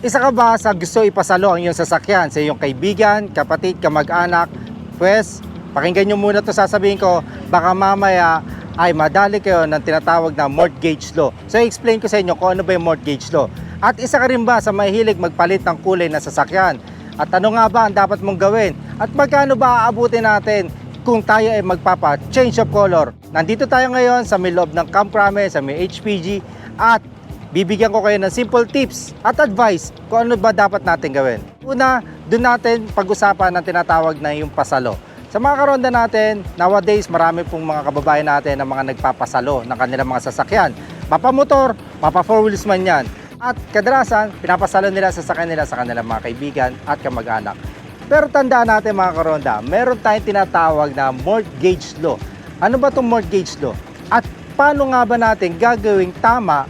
Isa ka ba sa gusto ipasalo ang iyong sasakyan sa iyong kaibigan, kapatid, kamag-anak? Pwes, pakinggan nyo muna to sasabihin ko, baka mamaya ay madali kayo ng tinatawag na mortgage law. So, explain ko sa inyo kung ano ba yung mortgage law. At isa ka rin ba sa mahilig magpalit ng kulay na sasakyan? At ano nga ba ang dapat mong gawin? At magkano ba aabutin natin kung tayo ay magpapa-change of color? Nandito tayo ngayon sa may loob ng Camp Crame, sa may HPG at bibigyan ko kayo ng simple tips at advice kung ano ba dapat natin gawin. Una, doon natin pag-usapan ng tinatawag na yung pasalo. Sa mga karonda natin, nowadays marami pong mga kababayan natin na mga nagpapasalo ng kanilang mga sasakyan. Mapamotor, mapa four wheels man yan. At kadalasan, pinapasalo nila sa sasakyan nila sa kanilang mga kaibigan at kamag-anak. Pero tandaan natin mga karonda, meron tayong tinatawag na mortgage law. Ano ba itong mortgage law? At paano nga ba natin gagawing tama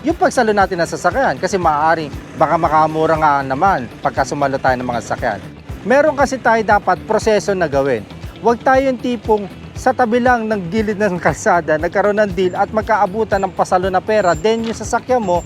yung pagsalo natin ng sasakyan kasi maaari baka makamura nga naman pagka sumalo tayo ng mga sasakyan. Meron kasi tayo dapat proseso na gawin. Huwag tayo yung tipong sa tabi lang ng gilid ng kalsada, nagkaroon ng deal at magkaabutan ng pasalo na pera, then yung sasakyan mo,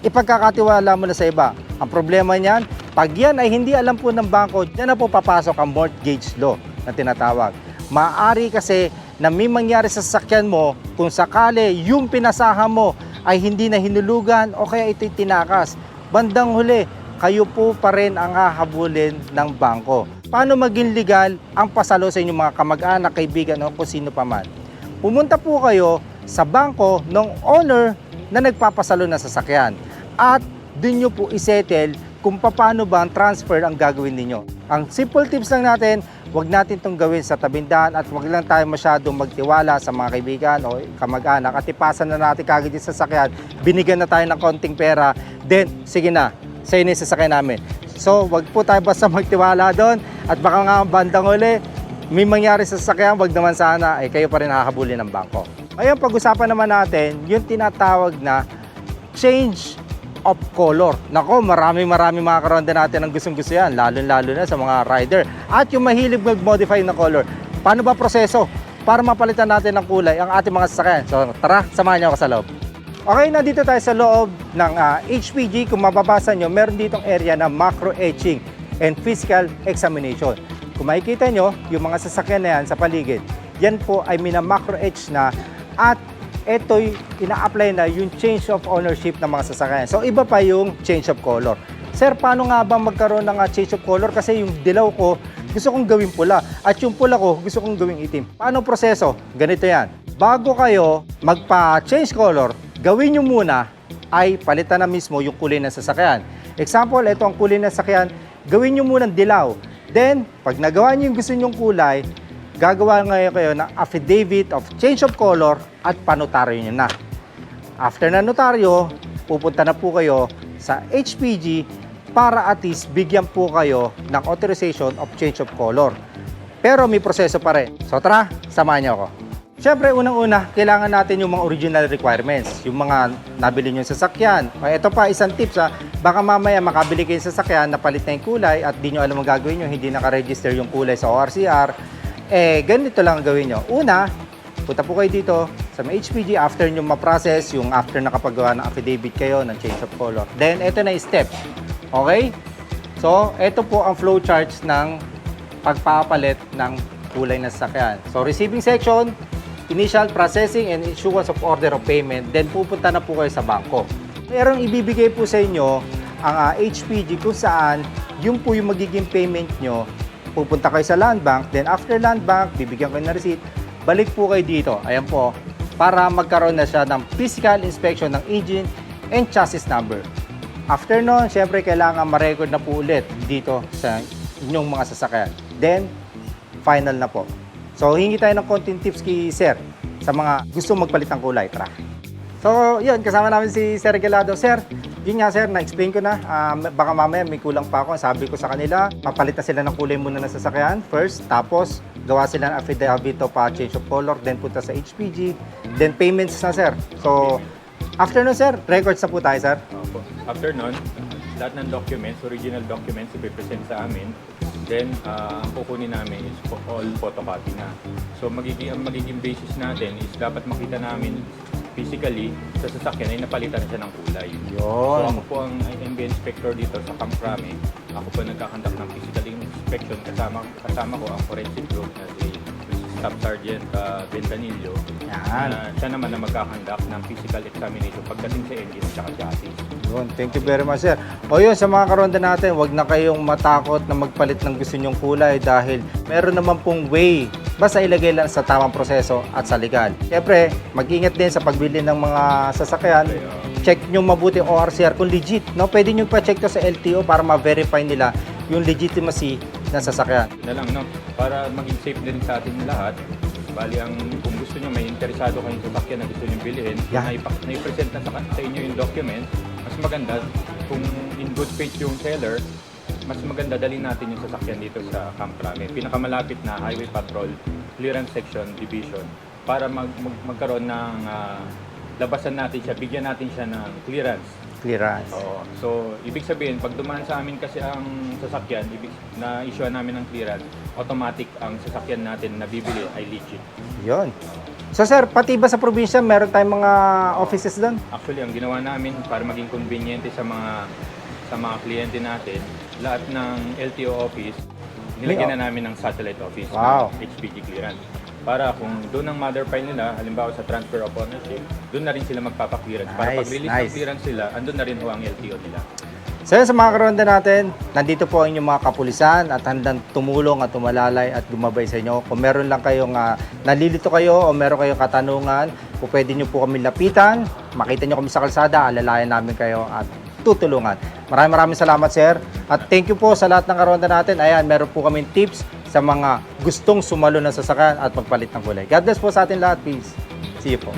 ipagkakatiwala mo na sa iba. Ang problema niyan, pag yan ay hindi alam po ng bangko, dyan na po papasok ang mortgage law na tinatawag. Maaari kasi na may mangyari sa sasakyan mo kung sakali yung pinasahan mo ay hindi na hinulugan o kaya ito'y tinakas. Bandang huli, kayo po pa rin ang hahabulin ng bangko. Paano maging legal ang pasalo sa inyong mga kamag-anak, kaibigan o kung sino pa man? Pumunta po kayo sa bangko ng owner na nagpapasalo ng sasakyan at doon nyo po isettle kung paano ba ang transfer ang gagawin ninyo. Ang simple tips lang natin, wag natin itong gawin sa tabindahan at wag lang tayo masyadong magtiwala sa mga kaibigan o kamag-anak at ipasan na natin kagad yung sasakyan, binigyan na tayo ng konting pera, then sige na, na yung sasakyan namin. So, wag po tayo basta magtiwala doon at baka nga bandang uli, may mangyari sa sasakyan, wag naman sana ay kayo pa rin hahabulin ng bangko. Ngayon, pag-usapan naman natin yung tinatawag na change of color. Nako, marami marami mga karonda natin ang gustong gusto yan, lalo lalo na sa mga rider. At yung mahilig mag-modify na color. Paano ba proseso para mapalitan natin ng kulay ang ating mga sasakyan? So tara, samahan niyo ako sa loob. Okay, nandito tayo sa loob ng ah, HPG. Kung mababasa nyo, meron ditong area na macro etching and physical examination. Kung makikita nyo, yung mga sasakyan na yan sa paligid, yan po ay mina-macro etch na at ito'y ina-apply na yung change of ownership ng mga sasakyan. So iba pa yung change of color. Sir, paano nga ba magkaroon ng ah, change of color? Kasi yung dilaw ko, gusto kong gawing pula. At yung pula ko, gusto kong gawing itim. Paano proseso? Ganito yan. Bago kayo magpa-change color, gawin nyo muna ay palitan na mismo yung kulay ng sasakyan. Example, ito ang kulay ng sasakyan, gawin nyo muna dilaw. Then, pag nagawa nyo yung gusto nyong kulay, gagawa ngayon kayo ng affidavit of change of color at panotaryo nyo na. After na notaryo, pupunta na po kayo sa HPG para at least bigyan po kayo ng authorization of change of color. Pero may proseso pa rin. So tara, samahan niyo ako. Siyempre, unang-una, kailangan natin yung mga original requirements. Yung mga nabili nyo sa sasakyan. O, ito pa, isang tips ha. Baka mamaya makabili kayo sa sasakyan, napalit na yung kulay at di nyo alam ang gagawin nyo, hindi nakaregister yung kulay sa ORCR. Eh, ganito lang ang gawin nyo. Una, punta po kayo dito sa HPG after nyo ma-process, yung after nakapagawa ng affidavit kayo ng change of color. Then, ito na yung step. Okay? So, ito po ang flow charts ng pagpapalit ng kulay ng sasakyan. So, receiving section, initial processing and issuance of order of payment, then pupunta na po kayo sa bangko. Merong ibibigay po sa inyo ang ah, HPG kung saan yung po yung magiging payment nyo, pupunta kayo sa land bank, then after land bank, bibigyan kayo ng receipt, balik po kayo dito, ayan po, para magkaroon na siya ng physical inspection ng engine and chassis number. After nun, syempre kailangan ma-record na po ulit dito sa inyong mga sasakyan. Then, final na po. So, hingi tayo ng konting tips kay Sir sa mga gusto magpalit ng kulay. Tara. So, yun, kasama namin si Sir Gelado. Sir, yun nga sir, na-explain ko na. Ah, baka mamaya may kulang pa ako. Sabi ko sa kanila, papalitan sila ng kulay muna ng sasakyan first. Tapos, gawa sila ng affidavit of ah, change of color. Then, punta sa HPG. Then, payments na sir. So, after nun sir, records na po tayo sir. Opo. After nun, lahat ng documents, original documents, ipipresent sa amin. Then, ah, ang kukunin namin is all photocopy na. So, magiging, ang magiging basis natin is dapat makita namin physically sa sasakyan ay napalitan siya ng kulay. So Yun. ako po ang MB inspector dito sa Camp Rame. Ako po nagkakandak ng physical inspection kasama kasama ko ang forensic group na si Staff Sergeant uh, Bentanillo. Yan. Na siya naman na magkakandak ng physical examination pagdating sa engine at saka chassis. Yun. Thank you very much, sir. O yun, sa mga karonda natin, wag na kayong matakot na magpalit ng gusto nyong kulay dahil meron naman pong way. Basta ilagay lang sa tamang proseso at sa legal. Siyempre, mag-ingat din sa pagbili ng mga sasakyan. Kaya, Check nyo mabuti ORCR kung legit. No? Pwede nyo pa-check to sa LTO para ma-verify nila yung legitimacy ng sasakyan. na lang no? Para maging safe din sa ating lahat. Bali ang kung gusto niyo may interesado kayong sasakyan na gusto niyo bilhin Yeah. na i-present na sa, sa inyo yung document mas maganda kung in good faith yung seller mas maganda dalhin natin yung sasakyan dito sa Camp Rame. Pinakamalapit na highway patrol clearance section division. Para mag, mag- magkaroon ng ah, labasan natin siya bigyan natin siya ng clearance Clearance. Oo. So, ibig sabihin, pag dumaan sa amin kasi ang sasakyan, ibig, na issue namin ng clearance, automatic ang sasakyan natin na bibili ay legit. Yun. So sir, pati ba sa probinsya meron tayong mga offices doon? Actually, ang ginawa namin para maging conveniente sa mga sa mga kliyente natin, lahat ng LTO office, nilagyan na namin ng satellite office Wow. ng HPG clearance. Para kung doon ang mother file nila, halimbawa sa transfer of ownership, doon na rin sila magpapa-clearance. Para Nice, pag-release nice. ng clearance sila, andun na rin ho ang LTO nila. So yun, sa mga karonda natin, nandito po ang inyong mga kapulisan at handang tumulong at tumalalay at gumabay sa inyo. Kung meron lang kayong ah, nalilito kayo o meron kayong katanungan, kung pwede nyo po kami lapitan, makita nyo kami sa kalsada, alalayan namin kayo at tutulungan. Maraming maraming salamat sir. At thank you po sa lahat ng karonda natin. Ayan, meron po kaming tips sa mga gustong sumalo ng sasakyan at magpalit ng kulay. God bless po sa atin lahat. Peace. See you po.